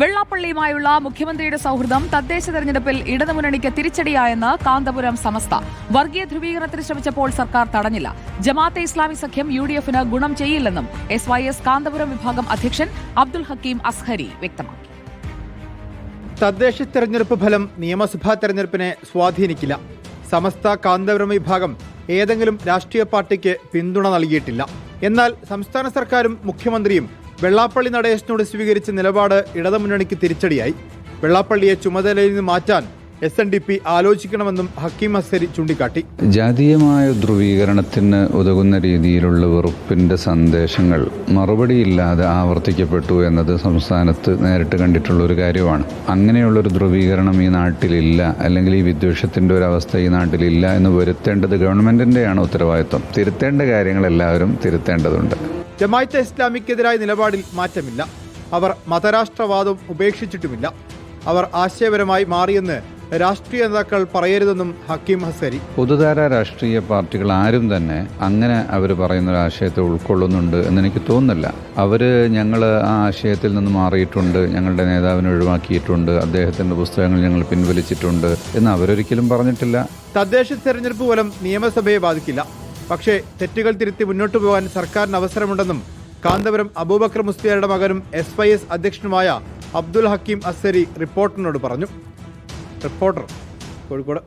വെള്ളാപ്പള്ളിയുമായുള്ള മുഖ്യമന്ത്രിയുടെ സൗഹൃദം തദ്ദേശ തെരഞ്ഞെടുപ്പിൽ ഇടതുമുന്നണിക്ക് തിരിച്ചടിയായെന്ന് കാന്തപുരം സമസ്ത. വർഗീയ ധ്രുവീകരണത്തിന് ശ്രമിച്ചപ്പോൾ സർക്കാർ തടഞ്ഞില്ല. ജമാഅത്തെ ഇസ്ലാമി സഖ്യം യു ഡി എഫിന് ഗുണം ചെയ്യില്ലെന്നും എസ് വൈ എസ് കാന്തപുരം വിഭാഗം അധ്യക്ഷൻ അബ്ദുൽ ഹക്കീം അസ്ഹരി വ്യക്തമാക്കി. തദ്ദേശ തെരഞ്ഞെടുപ്പ് ഫലം നിയമസഭാ തെരഞ്ഞെടുപ്പിനെ സ്വാധീനിക്കില്ല. സമസ്ത കാന്തപുരം വിഭാഗം ഏതെങ്കിലും രാഷ്ട്രീയ പാർട്ടിക്ക് പിന്തുണ നൽകിയിട്ടില്ല. എന്നാൽ സംസ്ഥാന സർക്കാരും മുഖ്യമന്ത്രിയും വെള്ളാപ്പള്ളി നടേശനോട് സ്വീകരിച്ച നിലപാട് ഇടതുമുന്നണിക്ക് തിരിച്ചടിയായി. വെള്ളാപ്പള്ളിയെ ചുമതലയിൽ നിന്ന് മാറ്റാൻ എസ് എൻ ഡി പി ആലോചിക്കണമെന്നും ഹക്കീം അസരി ചൂണ്ടിക്കാട്ടി. ജാതീയമായ ധ്രുവീകരണത്തിന് ഉതകുന്ന രീതിയിലുള്ള വെറുപ്പിന്റെ സന്ദേശങ്ങൾ മറുപടിയില്ലാതെ ആവർത്തിക്കപ്പെട്ടു എന്നത് സംസ്ഥാനത്ത് നേരിട്ട് കണ്ടിട്ടുള്ള ഒരു കാര്യമാണ്. അങ്ങനെയുള്ള ഒരു ധ്രുവീകരണം ഈ നാട്ടിലില്ല അല്ലെങ്കിൽ ഈ വിദ്വേഷത്തിന്റെ ഒരു അവസ്ഥ ഈ നാട്ടിലില്ല എന്ന് വരുത്തേണ്ടത് ഗവൺമെന്റിന്റെയാണ് ഉത്തരവാദിത്വം. തിരുത്തേണ്ട കാര്യങ്ങൾ എല്ലാവരും തിരുത്തേണ്ടതുണ്ട്. ജമായത്തെ ഇസ്ലാമിക്കെതിരായ നിലപാടിൽ മാറ്റമില്ല. അവർ മതരാഷ്ട്രവാദം ഉപേക്ഷിച്ചിട്ടുമില്ല. അവർ ആശയപരമായി മാറിയെന്ന് രാഷ്ട്രീയ നേതാക്കൾ പറയരുതെന്നും ഹക്കീം ഹസരി പൊതുധാര രാഷ്ട്രീയ പാർട്ടികൾ ആരും തന്നെ അങ്ങനെ അവർ പറയുന്ന ഒരു ആശയത്തെ ഉൾക്കൊള്ളുന്നുണ്ട് എന്ന് എനിക്ക് തോന്നുന്നില്ല. അവർ ഞങ്ങൾ ആ ആശയത്തിൽ നിന്ന് മാറിയിട്ടുണ്ട് ഞങ്ങളുടെ നേതാവിനെ ഒഴിവാക്കിയിട്ടുണ്ട് അദ്ദേഹത്തിന്റെ പുസ്തകങ്ങൾ ഞങ്ങൾ പിൻവലിച്ചിട്ടുണ്ട് എന്ന് അവരൊരിക്കലും പറഞ്ഞിട്ടില്ല. തദ്ദേശ തെരഞ്ഞെടുപ്പ് പോലും നിയമസഭയെ ബാധിക്കില്ല. പക്ഷേ തെറ്റുകൾ തിരുത്തി മുന്നോട്ടു പോകാൻ സർക്കാരിന് അവസരമുണ്ടെന്നും കാന്തപുരം അബൂബക്കർ മുസ്തിയാരുടെ മകനും എസ് വൈ എസ് അധ്യക്ഷനുമായ അബ്ദുൽ ഹക്കീം അസ്സരി റിപ്പോർട്ടറിനോട് പറഞ്ഞു. റിപ്പോർട്ടർ കോഴിക്കോട്.